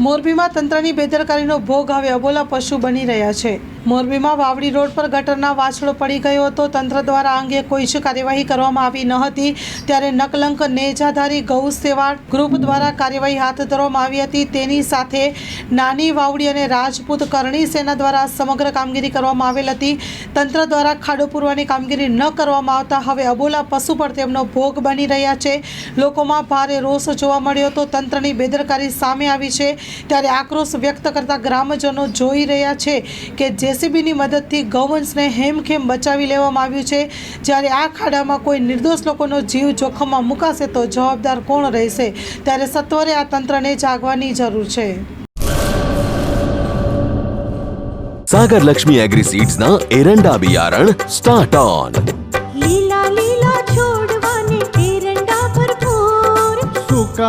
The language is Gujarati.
મોરબીમાં તંત્રની બેદરકારીનો ભોગ હવે અબોલા પશુ બની રહ્યા છે. મોરબીમાં વાવડી રોડ પર ગટરના વાછડો પડી ગયો હતો. તંત્ર દ્વારા આ અંગે કોઈ જ કાર્યવાહી કરવામાં આવી ન હતી. ત્યારે નકલંક નેજાધારી ગૌ સેવા ગ્રુપ દ્વારા કાર્યવાહી હાથ ધરવામાં આવી હતી. તેની સાથે નાની વાવડી અને રાજપૂત કરણી સેના દ્વારા સમગ્ર કામગીરી કરવામાં આવેલ હતી. તંત્ર દ્વારા ખાડો પૂરવાની કામગીરી ન કરવામાં આવતા હવે અબોલા પશુ પર તેમનો ભોગ બની રહ્યા છે. લોકોમાં ભારે રોષ જોવા મળ્યો હતો તંત્રની બેદરકારી સામે આવી છે. ત્યારે આક્રોશ વ્યક્ત કરતા ગ્રામજનો જોઈ રહ્યા છે કે જેસીબીની મદદથી ગૌવંશને હેમખેમ બચાવી લેવામાં આવ્યું છે. જ્યારે આ ખાડામાં કોઈ નિર્દોષ લોકોનો જીવ જોખમમાં મુકાશે તો જવાબદાર કોણ રહેશે? ત્યારે સત્વરે આ તંત્રને જાગવાની જરૂર છે. સાગર લક્ષ્મી એગ્રી સીડ્સના એરંડા બિયારણ સ્ટાર્ટ ઓન.